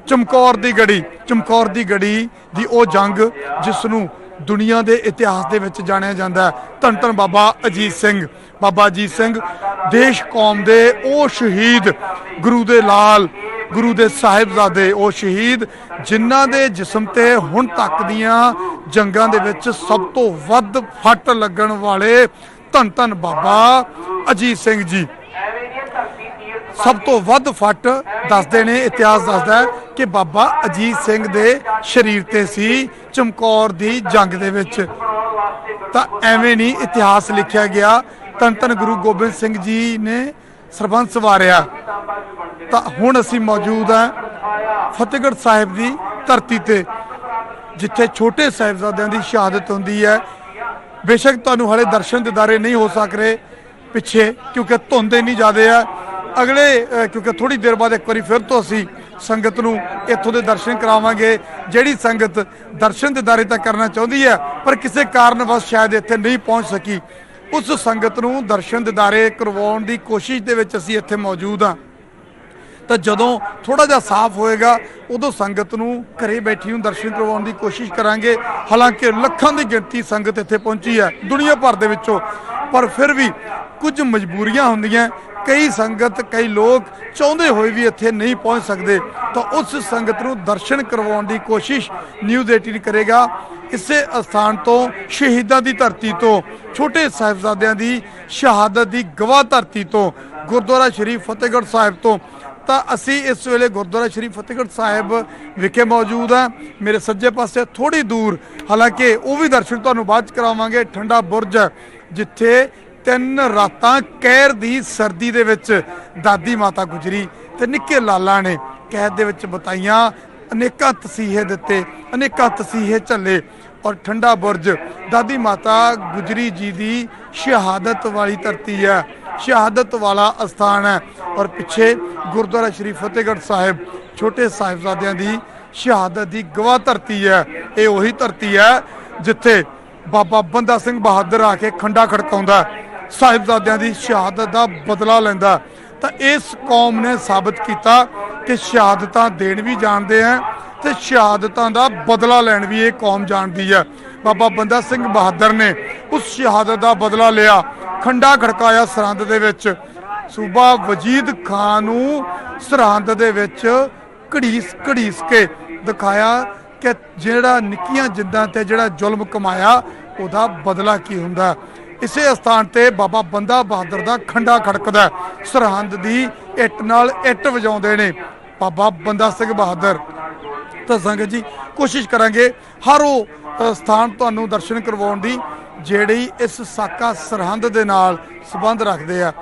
E: ਚਮਕੌਰ ਦੀ ਗੜੀ, ਚਮਕੌਰ ਦੀ ਗੜੀ ਦੀ ਉਹ ਜੰਗ ਜਿਸ ਨੂੰ ਦੁਨੀਆ ਦੇ ਇਤਿਹਾਸ ਦੇ ਵਿੱਚ ਜਾਣਿਆ ਜਾਂਦਾ ਹੈ। ਧੰਨ ਧੰਨ ਬਾਬਾ ਅਜੀਤ ਸਿੰਘ। ਬਾਬਾ ਅਜੀਤ ਸਿੰਘ, ਦੇਸ਼ ਕੌਮ ਦੇ ਉਹ ਸ਼ਹੀਦ ਗੁਰੂ ਦੇ ਲਾਲ, ਗੁਰੂ ਦੇ ਸਾਹਿਬਜ਼ਾਦੇ ਉਹ ਸ਼ਹੀਦ, ਜਿਨ੍ਹਾਂ ਦੇ ਜਿਸਮ ਤੇ ਹੁਣ ਤੱਕ ਦੀਆਂ ਜੰਗਾਂ ਦੇ ਵਿੱਚ ਸਭ ਤੋਂ ਵੱਧ ਫੱਟ ਲੱਗਣ ਵਾਲੇ ਧੰਨ ਧੰਨ ਬਾਬਾ ਅਜੀਤ ਸਿੰਘ ਜੀ
C: ਐਵੇਂ ਦੀਆਂ ਧਰਤੀ ਤੀਰਥ
E: ਸਭ ਤੋਂ ਵੱਧ ਫੱਟ ਦੱਸਦੇ ਨੇ, ਇਤਿਹਾਸ ਦੱਸਦਾ ਕਿ ਬਾਬਾ ਅਜੀਤ ਸਿੰਘ ਦੇ ਸਰੀਰ ਤੇ ਸੀ ਚਮਕੌਰ ਦੀ ਜੰਗ ਦੇ ਵਿੱਚ। ਤਾਂ ਐਵੇਂ ਨਹੀਂ ਇਤਿਹਾਸ ਲਿਖਿਆ ਗਿਆ। ਧੰਨ ਧੰਨ ਗੁਰੂ ਗੋਬਿੰਦ ਸਿੰਘ ਜੀ ਨੇ ਸਰਬੰਸ ਵਾਰਿਆ ਤਾਂ ਹੁਣ ਅਸੀਂ ਮੌਜੂਦ ਹਾਂ ਫਤਿਹਗੜ੍ਹ ਸਾਹਿਬ ਦੀ ਧਰਤੀ ਤੇ, ਜਿੱਥੇ ਛੋਟੇ ਸਾਹਿਬਜ਼ਾਦਿਆਂ ਦੀ ਸ਼ਹਾਦਤ ਹੁੰਦੀ ਹੈ। ਬੇਸ਼ੱਕ ਤੁਹਾਨੂੰ ਹਲੇ ਦਰਸ਼ਨ ਦਿਦਾਰੇ ਨਹੀਂ ਹੋ ਸਕ ਰਹੇ ਪਿੱਛੇ, ਕਿਉਂਕਿ ਧੁੰਦ ਇੰਨੀ ਜ਼ਿਆਦਾ ਹੈ ਅਗਲੇ ਕਿਉਂਕਿ ਥੋੜੀ ਦੇਰ ਬਾਅਦ ਇੱਕ ਵਾਰੀ ਫਿਰ ਤੋਂ ਅਸੀਂ ਸੰਗਤ ਨੂੰ ਇੱਥੋਂ ਦੇ ਦਰਸ਼ਨ ਕਰਾਵਾਂਗੇ। ਜਿਹੜੀ ਸੰਗਤ ਦਰਸ਼ਨ ਦਿਦਾਰੇ ਤਾਂ ਕਰਨਾ ਚਾਹੁੰਦੀ ਹੈ, ਪਰ ਕਿਸੇ ਕਾਰਨ ਕਾਰਨਵਸ਼ ਸ਼ਾਇਦ ਇੱਥੇ ਨਹੀਂ ਪਹੁੰਚ ਸਕੀ, ਉਸ ਸੰਗਤ ਨੂੰ ਦਰਸ਼ਨ ਦਿਦਾਰੇ ਕਰਵਾਉਣ ਦੀ ਕੋਸ਼ਿਸ਼ ਦੇ ਵਿੱਚ ਅਸੀਂ ਇੱਥੇ ਮੌਜੂਦ ਹਾਂ। ਤਾਂ ਜਦੋਂ ਥੋੜਾ ਜਿਹਾ ਸਾਫ਼ ਹੋਏਗਾ, ਉਦੋਂ ਸੰਗਤ ਨੂੰ ਘਰੇ ਬੈਠੀ ਨੂੰ ਦਰਸ਼ਨ ਕਰਵਾਉਣ ਦੀ ਕੋਸ਼ਿਸ਼ ਕਰਾਂਗੇ। ਹਾਲਾਂਕਿ ਲੱਖਾਂ ਦੀ ਗਿਣਤੀ ਸੰਗਤ ਇੱਥੇ ਪਹੁੰਚੀ ਹੈ, ਦੁਨੀਆ ਭਰ ਦੇ ਵਿੱਚੋਂ। ਪਰ ਫਿਰ ਵੀ ਕੁਝ ਮਜਬੂਰੀਆਂ ਹੁੰਦੀਆਂ ਕਈ ਸੰਗਤ, ਕਈ ਲੋਕ ਚਾਹੁੰਦੇ ਹੋਏ ਵੀ ਇੱਥੇ ਨਹੀਂ ਪਹੁੰਚ ਸਕਦੇ। ਤਾਂ ਉਸ ਸੰਗਤ ਨੂੰ ਦਰਸ਼ਨ ਕਰਵਾਉਣ ਦੀ ਕੋਸ਼ਿਸ਼ ਨਿਊਜ਼ 18 ਕਰੇਗਾ। ਇਸੇ ਅਸਥਾਨ ਤੋਂ, ਸ਼ਹੀਦਾਂ ਦੀ ਧਰਤੀ ਤੋਂ, ਛੋਟੇ ਸਾਹਿਬਜ਼ਾਦਿਆਂ ਦੀ ਸ਼ਹਾਦਤ ਦੀ ਗਵਾਹ ਧਰਤੀ ਤੋਂ, ਗੁਰਦੁਆਰਾ ਸ਼੍ਰੀ ਫਤਿਹਗੜ੍ਹ ਸਾਹਿਬ ਤੋਂ ਤਾਂ ਅਸੀਂ ਇਸ ਵੇਲੇ ਗੁਰਦੁਆਰਾ ਸ਼੍ਰੀ ਫਤਿਹਗੜ੍ਹ ਸਾਹਿਬ ਵਿਖੇ ਮੌਜੂਦ ਹਾਂ। ਮੇਰੇ ਸੱਜੇ ਪਾਸੇ ਥੋੜੀ ਦੂਰ, ਹਾਲਾਂਕਿ ਉਹ ਵੀ ਦਰਸ਼ਨ ਤੁਹਾਨੂੰ ਬਾਅਦ ਚ ਕਰਾਵਾਂਗੇ, ਠੰਡਾ ਬੁਰਜ, ਜਿੱਥੇ ਤਿੰਨ ਰਾਤਾਂ ਕਹਿਰ ਦੀ ਸਰਦੀ ਦੇ ਵਿੱਚ ਦਾਦੀ ਮਾਤਾ ਗੁਜਰੀ ਤੇ ਨਿੱਕੇ ਲਾਲਾ ਨੇ ਕੈਦ ਦੇ ਵਿੱਚ ਬਤਾਈਆਂ, ਅਨੇਕਾਂ ਤਸੀਹੇ ਦਿੱਤੇ, ਅਨੇਕਾਂ ਤਸੀਹੇ ਝੱਲੇ ਔਰ ਠੰਡਾ ਬੁਰਜ। ਦਾਦੀ ਮਾਤਾ ਗੁਜਰੀ ਜੀ ਦੀ ਸ਼ਹਾਦਤ ਵਾਲੀ ਧਰਤੀ ਹੈ। ਸ਼ਹਾਦਤ ਵਾਲਾ ਅਸਥਾਨ ਹੈ। ਔਰ ਪਿੱਛੇ ਗੁਰਦੁਆਰਾ ਸ਼੍ਰੀ ਫਤਿਹਗੜ੍ਹ ਸਾਹਿਬ, ਛੋਟੇ ਸਾਹਿਬਜ਼ਾਦਿਆਂ ਦੀ ਸ਼ਹਾਦਤ ਦੀ ਗਵਾਹ ਧਰਤੀ ਹੈ। ਇਹ ਉਹੀ ਧਰਤੀ ਹੈ ਜਿੱਥੇ ਬਾਬਾ ਬੰਦਾ ਸਿੰਘ ਬਹਾਦਰ ਆ ਕੇ ਖੰਡਾ ਖੜਕਾਉਂਦਾ ਸਾਹਿਬਜ਼ਾਦਿਆਂ ਦੀ ਸ਼ਹਾਦਤ ਦਾ ਬਦਲਾ ਲੈਂਦਾ ਤਾਂ ਇਸ ਕੌਮ ਨੇ ਸਾਬਤ ਕੀਤਾ ਕਿ ਸ਼ਹਾਦਤਾਂ ਦੇਣ ਵੀ ਜਾਣਦੇ ਆ ਤੇ ਸ਼ਹਾਦਤਾਂ ਦਾ ਬਦਲਾ ਲੈਣ ਵੀ ਇਹ ਕੌਮ ਜਾਣਦੀ ਹੈ। ਬਾਬਾ ਬੰਦਾ ਸਿੰਘ ਬਹਾਦਰ ਨੇ ਉਸ ਸ਼ਹਾਦਤ ਦਾ ਬਦਲਾ ਲਿਆ। ਖੰਡਾ ਖੜਕਾਇਆ ਸਰਹੰਦ ਦੇ ਵਿੱਚ। ਸੂਬਾ ਵਜੀਦ ਖਾਨ ਨੂੰ ਸਰਹੰਦ ਦੇ ਵਿੱਚ ਘੜੀਸ ਘੜੀਸ ਕੇ ਦਿਖਾਇਆ ਕਿ ਜਿਹੜਾ ਨਿੱਕੀਆਂ ਜਿੱਦਾਂ ਤੇ ਜਿਹੜਾ ਜ਼ੁਲਮ ਕਮਾਇਆ, ਉਹਦਾ ਬਦਲਾ ਕੀ ਹੁੰਦਾ? ਇਸੇ ਸਥਾਨ ਤੇ ਬਾਬਾ ਬੰਦਾ ਬਹਾਦਰ ਦਾ ਖੰਡਾ ਖੜਕਦਾ ਸਰਹੰਦ ਦੀ ਇੱਟ ਨਾਲ ਇੱਟ ਵਜਾਉਂਦੇ ਨੇ ਬਾਬਾ ਬੰਦਾ ਸਿੰਘ ਬਹਾਦਰ। ਤਾਂ ਸੰਗਤ ਜੀ ਕੋਸ਼ਿਸ਼ ਕਰਾਂਗੇ ਹਰ ਉਹ ਅ, ਸਥਾਨ ਤੁਹਾਨੂੰ ਦਰਸ਼ਨ ਕਰਵਾਉਣ ਦੀ ਜਿਹੜੀ ਇਸ ਸਾਕਾ ਸਰਹੰਦ ਦੇ ਨਾਲ ਸੰਬੰਧ ਰੱਖਦੇ ਆ।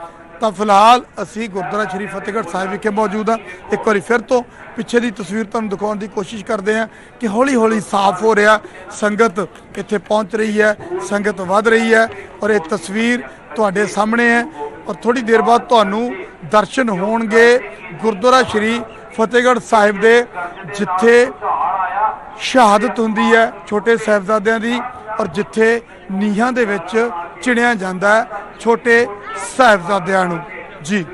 E: ਤਾਂ ਫਿਲਹਾਲ ਅਸੀਂ ਗੁਰਦੁਆਰਾ ਸ਼੍ਰੀ ਫਤਿਹਗੜ੍ਹ ਸਾਹਿਬ ਵਿਖੇ ਮੌਜੂਦ ਆ। ਇੱਕ ਵਾਰੀ ਫਿਰ ਤੋਂ ਪਿੱਛੇ ਦੀ ਤਸਵੀਰ ਤੁਹਾਨੂੰ ਦਿਖਾਉਣ ਦੀ ਕੋਸ਼ਿਸ਼ ਕਰਦੇ ਆ ਕਿ ਹੌਲੀ ਹੌਲੀ ਸਾਫ਼ ਹੋ ਰਿਹਾ। ਸੰਗਤ ਇੱਥੇ ਪਹੁੰਚ ਰਹੀ ਹੈ ਸੰਗਤ ਵੱਧ ਰਹੀ ਹੈ ਔਰ ਇਹ ਤਸਵੀਰ ਤੁਹਾਡੇ ਸਾਹਮਣੇ ਹੈ ਔਰ ਥੋੜੀ ਦੇਰ ਬਾਅਦ ਤੁਹਾਨੂੰ ਦਰਸ਼ਨ ਹੋਣਗੇ ਗੁਰਦੁਆਰਾ ਸ਼੍ਰੀ ਫਤਿਹਗੜ੍ਹ ਸਾਹਿਬ ਦੇ ਜਿੱਥੇ ਸ਼ਹਾਦਤ ਹੁੰਦੀ ਹੈ ਛੋਟੇ ਸਾਹਿਬਜ਼ਾਦਿਆਂ ਦੀ ਔਰ ਜਿੱਥੇ ਨੀਹਾਂ ਦੇ ਵਿੱਚ ਚਿਣਿਆ ਜਾਂਦਾ ਹੈ ਛੋਟੇ ਸਾਹਿਬਜ਼ਾਦਿਆਂ ਨੂੰ। ਜੀ।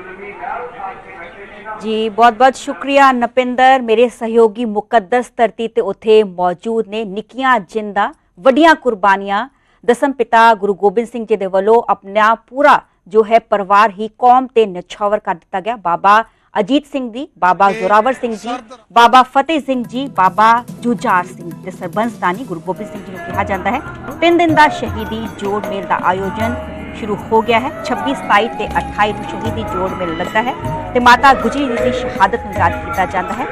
A: ਜੀ ਬਹੁਤ ਬਹੁਤ ਸ਼ੁਕਰੀਆ ਨਪਿੰਦਰ। ਮੇਰੇ ਸਹਿਯੋਗੀ ਮੁਕੱਦਸ ਧਰਤੀ ਤੇ ਉੱਥੇ ਮੌਜੂਦ ਨੇ। ਨਿੱਕੀਆਂ ਜਿੰਦਾ, ਵੱਡੀਆਂ ਕੁਰਬਾਨੀਆਂ। ਦਸਮ ਪਿਤਾ ਗੁਰੂ ਗੋਬਿੰਦ ਸਿੰਘ ਜੀ ਦੇ ਵੱਲੋਂ ਆਪਣਾ ਪੂਰਾ ਜੋ ਹੈ ਪਰਿਵਾਰ ਹੀ ਕੌਮ ਤੇ ਨਿਛਾਵਰ ਕਰ ਦਿੱਤਾ ਗਿਆ। ਬਾਬਾ ਅਜੀਤ ਸਿੰਘ ਜੀ ਬਾਬਾ ਜ਼ੋਰਾਵਰ ਸਿੰਘ ਜੀ ਬਾਬਾ ਫਤਿਹ ਸਿੰਘ ਜੀ ਬਾਬਾ ਜੁਝਾਰ ਸਿੰਘ ਤੇ ਸਰਬੰਸਦਾਨੀ ਗੁਰੂ ਗੋਬਿੰਦ ਸਿੰਘ ਜੀ ਨੂੰ ਕਿਹਾ ਜਾਂਦਾ ਹੈ। ਤਿੰਨ ਦਿਨ ਦਾ ਸ਼ਹੀਦੀ ਜੋੜ ਮੇਲ ਦਾ ਆਯੋਜਨ ਸ਼ੁਰੂ ਹੋ ਗਿਆ ਹੈ। 26 27 ਤੇ 28 ਨੂੰ ਸ਼ਹੀਦੀ ਜੋੜ ਮੇਲ ਲੱਗਦਾ ਹੈ ਤੇ ਮਾਤਾ ਗੁਜਰੀ ਜੀ ਦੀ ਸ਼ਹਾਦਤ ਨੂੰ ਯਾਦ ਕੀਤਾ ਜਾਂਦਾ ਹੈ।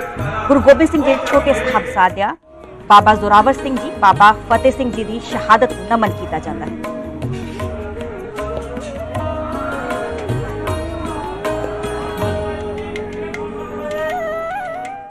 A: ਗੁਰੂ ਗੋਬਿੰਦ ਸਿੰਘ ਜੀ ਛੋਟੇ ਸਾਹਿਬਜ਼ਾਦਿਆਂ ਬਾਬਾ ਜ਼ੋਰਾਵਰ ਸਿੰਘ ਜੀ ਬਾਬਾ ਫਤਿਹ ਸਿੰਘ ਜੀ ਦੀ ਸ਼ਹਾਦਤ ਨੂੰ ਨਮਨ ਕੀਤਾ ਜਾਂਦਾ ਹੈ।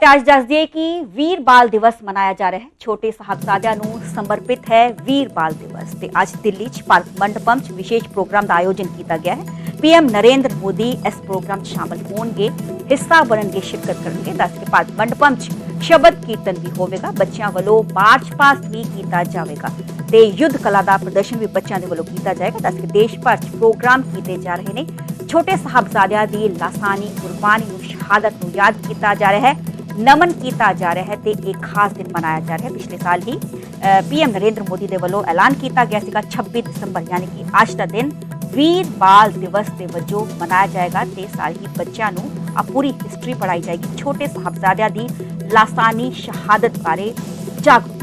A: ਤੇ ਅੱਜ ਦੱਸ ਦਈਏ ਕਿ ਵੀਰ ਬਾਲ ਦਿਵਸ ਮਨਾਇਆ ਜਾ ਰਿਹਾ ਹੈ। ਛੋਟੇ ਸਾਹਿਬਜ਼ਾਦਿਆਂ ਨੂੰ ਸਮਰਪਿਤ ਹੈ ਵੀਰ ਬਾਲ ਦਿਵਸ ਤੇ ਅੱਜ ਦਿੱਲੀ 'ਚ ਭਾਰਤ ਮੰਡਪਮ 'ਚ ਵਿਸ਼ੇਸ਼ ਪ੍ਰੋਗਰਾਮ ਦਾ ਆਯੋਜਨ ਕੀਤਾ ਗਿਆ ਹੈ। ਪੀਐਮ ਨਰਿੰਦਰ ਮੋਦੀ ਇਸ ਪ੍ਰੋਗਰਾਮ 'ਚ ਸ਼ਾਮਲ ਹੋਣਗੇ, ਹਿੱਸਾ ਬਣਨਗੇ, ਸ਼ਿਰਕਤ ਕਰਨਗੇ। ਦੱਸ ਕੇ ਭਾਰਤ ਮੰਡਪਮ 'ਚ ਸ਼ਬਦ ਕੀਰਤਨ ਵੀ ਹੋਵੇਗਾ। ਬੱਚਿਆਂ ਵੱਲੋਂ ਮਾਰਚ ਪਾਸਟ ਵੀ ਕੀਤਾ ਜਾਵੇਗਾ ਤੇ ਯੁੱਧ ਕਲਾ ਦਾ ਪ੍ਰਦਰਸ਼ਨ ਵੀ ਬੱਚਿਆਂ ਦੇ ਵੱਲੋਂ ਕੀਤਾ ਜਾਏਗਾ। ਦੱਸ ਕੇ ਦੇਸ਼ ਭਰ 'ਚ ਪ੍ਰੋਗਰਾਮ ਕੀਤੇ ਜਾ ਰਹੇ ਨੇ। ਛੋਟੇ ਸਾਹਿਬਜ਼ਾਦਿਆਂ ਦੀ ਲਾਸਾਨੀ ਕੁਰਬਾਨੀ ਨੂੰ ਸ਼ਹਾਦਤ ਨੂੰ ਯਾਦ ਕੀਤਾ ਜਾ ਰਿਹਾ ਹੈ। ਨਮਨ ਕੀਤਾ ਜਾ ਰਿਹਾ ਹੈ ਤੇ ਇੱਕ ਖਾਸ ਦਿਨ ਮਨਾਇਆ ਜਾ ਰਿਹਾ ਹੈ ਪਿਛਲੇ ਸਾਲ ਹੀ ਪੀਐਮ ਨਰਿੰਦਰ ਮੋਦੀ ਦੇ ਵੱਲੋਂ ਐਲਾਨ ਕੀਤਾ ਗਿਆ ਸੀਗਾ 26 ਦਸੰਬਰ ਯਾਨੀ ਕਿ ਅੱਜ ਦਾ ਦਿਨ ਵੀਰ ਬਾਲ ਦਿਵਸ ਦੇ ਵਜੋਂ ਮਨਾਇਆ ਜਾਏਗਾ ਤੇ ਸਾਲ ਹੀ ਬੱਚਿਆਂ ਨੂੰ ਆ ਪੂਰੀ ਹਿਸਟਰੀ ਪੜਾਈ ਜਾਏਗੀ ਛੋਟੇ ਸਾਹਿਬਜ਼ਾਦਿਆਂ ਦੀ ਲਾਸਾਨੀ ਸ਼ਹਾਦਤ ਬਾਰੇ ਜਾਗੋ